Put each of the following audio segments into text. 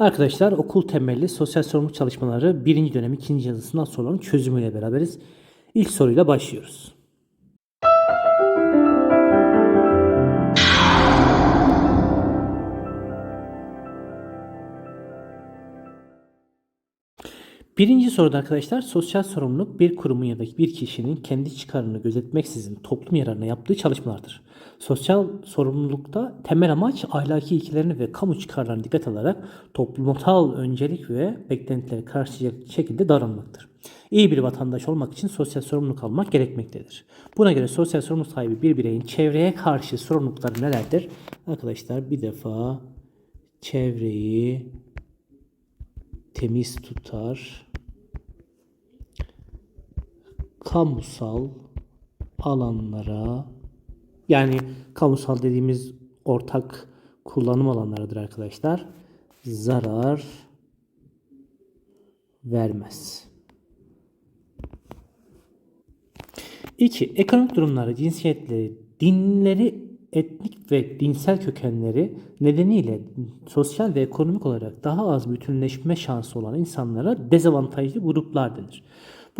Arkadaşlar okul temelli sosyal sorumluluk çalışmaları birinci dönem ikinci yazısından soruların çözümüyle beraberiz. İlk soruyla başlıyoruz. Birinci soruda arkadaşlar sosyal sorumluluk bir kurumun ya da bir kişinin kendi çıkarını gözetmeksizin toplum yararına yaptığı çalışmalardır. Sosyal sorumlulukta temel amaç ahlaki ilkelerini ve kamu çıkarlarına dikkat alarak toplumsal öncelik ve beklentileri karşılayacak şekilde davranmaktır. İyi bir vatandaş olmak için sosyal sorumluluk almak gerekmektedir. Buna göre sosyal sorumluluk sahibi bir bireyin çevreye karşı sorumlulukları nelerdir? Arkadaşlar bir defa çevreyi temiz tutar, kamusal alanlara yani kamusal dediğimiz ortak kullanım alanlarıdır arkadaşlar. Zarar vermez. 2. Ekonomik durumları, cinsiyetleri, dinleri, etnik ve dinsel kökenleri nedeniyle sosyal ve ekonomik olarak daha az bütünleşme şansı olan insanlara dezavantajlı gruplar denir.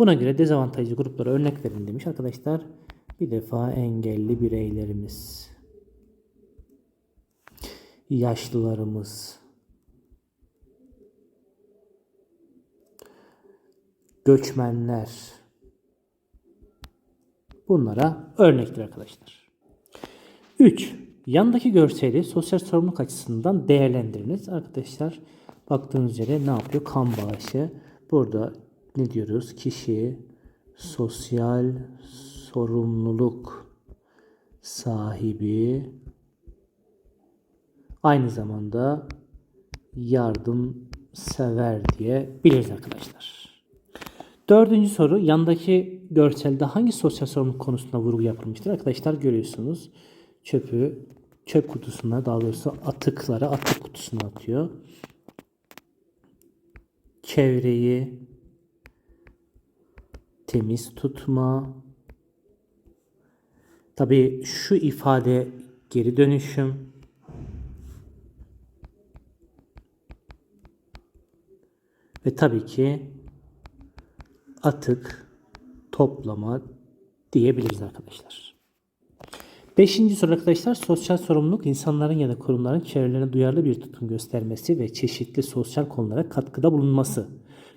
Buna göre dezavantajlı gruplara örnek verin demiş arkadaşlar. Bir defa engelli bireylerimiz, yaşlılarımız, göçmenler, Bunlara örnektir arkadaşlar. 3. Yandaki görseli sosyal sorumluluk açısından değerlendiriniz. Arkadaşlar baktığınız üzere ne yapıyor? Kan bağışı. Burada ne diyoruz? Kişi sosyal sorumluluk sahibi aynı zamanda yardım sever diye biliriz arkadaşlar. Dördüncü soru yandaki görselde hangi sosyal sorumluluk konusunda vurgu yapılmıştır? Arkadaşlar görüyorsunuz çöpü çöp kutusuna daha doğrusu atıkları atık kutusuna atıyor. Çevreyi temiz tutma. Tabi şu ifade geri dönüşüm. Ve tabii ki atık toplama diyebiliriz arkadaşlar. Beşinci soru arkadaşlar sosyal sorumluluk insanların ya da kurumların çevrelerine duyarlı bir tutum göstermesi ve çeşitli sosyal konulara katkıda bulunması,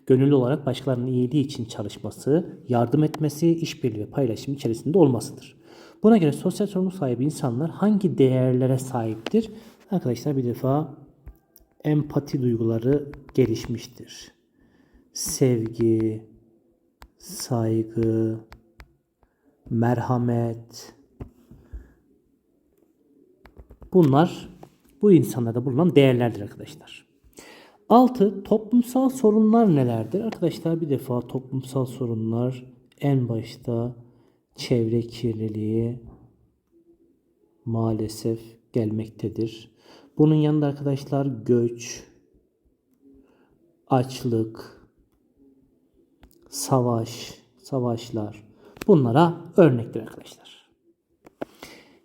gönüllü olarak başkalarının iyiliği için çalışması, yardım etmesi, işbirliği ve paylaşım içerisinde olmasıdır. Buna göre sosyal sorumluluk sahibi insanlar hangi değerlere sahiptir? Arkadaşlar bir defa empati duyguları gelişmiştir. Sevgi, saygı, merhamet. Bunlar bu insanlarda bulunan değerlerdir arkadaşlar. 6. Toplumsal sorunlar nelerdir? Arkadaşlar bir defa toplumsal sorunlar en başta çevre kirliliği maalesef gelmektedir. Bunun yanında arkadaşlar göç, açlık, savaş, savaşlar bunlara örnektir arkadaşlar.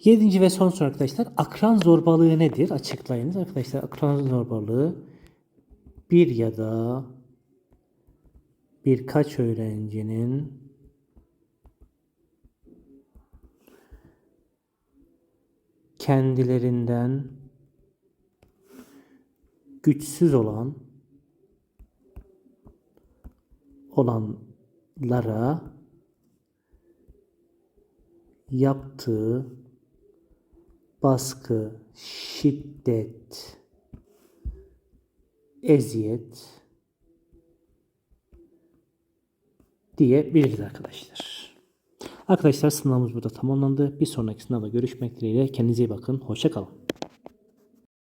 Yedinci ve son soru arkadaşlar. Akran zorbalığı nedir? Açıklayınız arkadaşlar. Akran zorbalığı bir ya da birkaç öğrencinin kendilerinden güçsüz olan olanlara yaptığı baskı, şiddet, eziyet diyebiliriz arkadaşlar. Arkadaşlar sınavımız burada tamamlandı. Bir sonraki sınavda görüşmek dileğiyle. Kendinize iyi bakın. Hoşçakalın.